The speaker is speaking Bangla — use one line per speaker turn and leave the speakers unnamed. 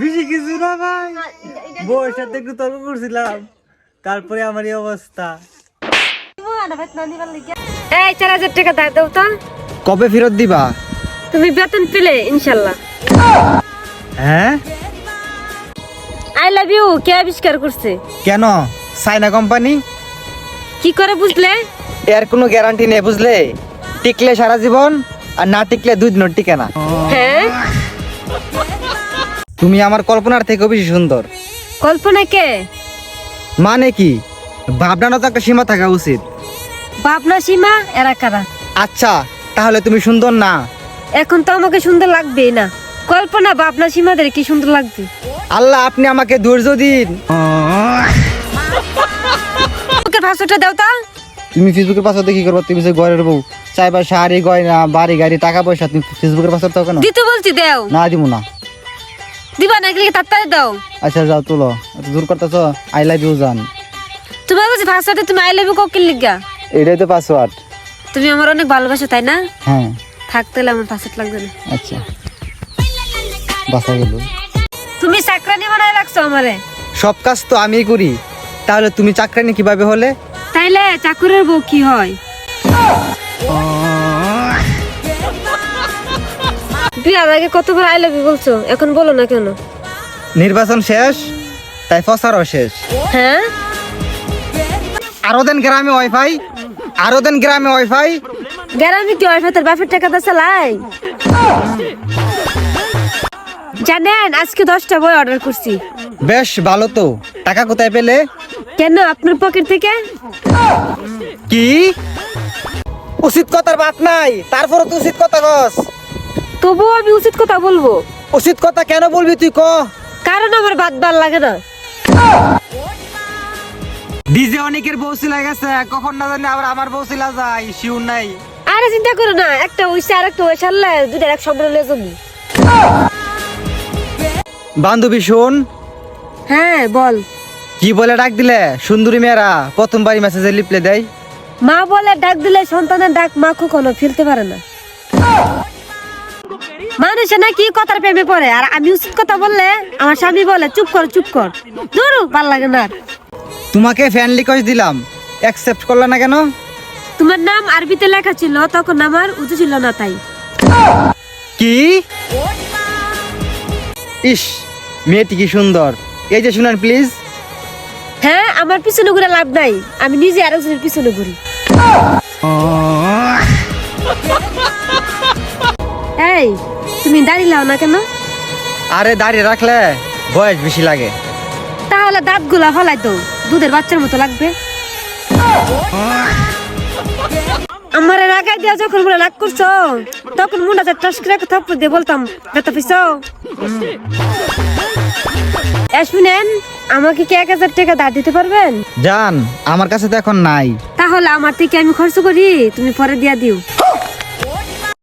বেশি কিছু না ভাই? বউয়ের সাথে একটু তর্ক করছিলাম। তারপরে আমার এই অবস্থা।
এই চার হাজার টাকা দাও দাও তো।
কবে ফেরত দিবা?
তুমি বেতন পেলে ইনশাল্লাহ।
হ্যাঁ?
আই লাভ ইউ কে আবিষ্কার করছে?
কেন? China company?
কি করে বুঝলে?
এর কোনো গ্যারান্টি নেই বুঝলে? টিকলে সারা জীবন? আর না টিকলে দুই দিন টিকে না।
হ্যাঁ?
তুমি আমার কল্পনার থেকেও বেশি সুন্দর।
কল্পনা কে?
মানে কি? ভাবনারও তো একটা সীমা থাকা উচিত।
বাপনা সীমা এরা কারা?
আচ্ছা তাহলে তুমি সুন্দর না।
এখন তো আমাকে সুন্দর লাগবেই না। কল্পনা বাপনা সীমাদের কি সুন্দর লাগবে?
আল্লাহ আপনি আমাকে ধৈর্য দিন।
ওকে পাঁচশোটা দাও তো
তুমি ফেসবুকের পাসওয়ার্ড কি করব? তুমি যে ঘরের বউ চাইবা শাড়ি গয়না বাড়ি গাড়ি টাকা পয়সা তুমি ফেসবুকের পাসওয়ার্ড দাও কেন?
দিতে বলছি দেও।
না দিব না।
দিবা না গেলে তাড়াতাড়ি দাও।
আচ্ছা যাও তুলো। এত দূর করতেছ? আই লাভ ইউ জান।
তোমার কাছে পাঁচশোটা তুমি আই লাভ ইউ কোকিল লিখা
এটাই তো পাসওয়ার্ড
তুমি আমার অনেক ভালোবাসো তাই না?
হ্যাঁ।
থাকতে আমার পাসওয়ার্ড লাগবে না।
আচ্ছা। বাসা গেল।
তুমি চাকরানি বানায় রাখছো আমারে?
সব কাজ তো আমিই করি। তাহলে তুমি চাকরানি কীভাবে হলে?
তাইলে চাকুরের বউ কি হয়? বিয়ার আগে কতবার আই লাভ ইউ বলছো? এখন বলো না কেন?
নির্বাচন শেষ তাই ফসারও শেষ।
হ্যাঁ?
আরও দেন গ্রামে ওয়াইফাই আরও দেন গ্রামে ওয়াইফাই।
গ্যারামি কি ওয়াইফাই? তোর বাপের টাকা দিয়ে চালাই জানেন আজকে দশটা বই অর্ডার করছি।
বেশ ভালো তো। টাকা কোথায় পেলে?
কেন আপনার পকেট থেকে?
কি? উচিত কথার বাত নাই তারপরে তো উচিত কথা কস।
তবুও আমি উচিত কথা বলব।
উচিত কথা কেন বলবি তুই ক?
কারণ আমার বাদ ভালো লাগে না।
ডিজে অনেকের বউ সিলা গেছে কখন না জানি আবার আমার বউ সিলা যায় শিউর নাই।
আরে চিন্তা করো না একটা হইছে আর একটা হইছে আল্লাহ দুইটা এক সঙ্গে লয়ে যাব।
বান্ধবী শোন।
হ্যাঁ বল।
কি বলে ডাক দিলে? সুন্দরী মেয়েরা প্রথমবারই মেসেজে লিপলে দেয়।
মা বলে ডাক দিলে সন্তানের ডাক মা কখনো ফেলতে পারে না। মানুষে নাকি কথার প্রেমে পড়ে আর আমি উচিত কথা বললে আমার স্বামী বলে চুপ কর চুপ কর। দূর ভালো লাগে না
তোমাকে ফ্যান রিকোয়েস্ট দিলাম। অ্যাকসেপ্ট করলে না কেন?
তোমার নাম আরবিতে লেখা ছিল তখন আমার উঁচু ছিল না তাই।
কি? ইস মেয়েটি কি সুন্দর। এই যে শুনেন প্লিজ
আমার পিছনে ঘুরে লাভ নাই। আমি নিজে আরেকজনের পিছনে ঘুরি। এই তুমি দাঁড়িয়ে লাও না কেন?
আরে দাঁড়িয়ে রাখলে বয়স বেশি লাগে।
তাহলে দাঁতগুলা ফলাই তো দুধের বাচ্চার মতো লাগবে। আমার রাগাই দিয়া যখন বলে রাগ করছ তখন মুন্ডা চার টাস করে থাপ্পড় দিয়ে বলতাম ব্যথা পিছ শুনেন আমাকে কি এক হাজার টাকা ধার দিতে পারবেন?
জান আমার কাছে তো এখন নাই।
তাহলে আমার থেকে আমি খরচ করি তুমি পরে দিয়া দিও।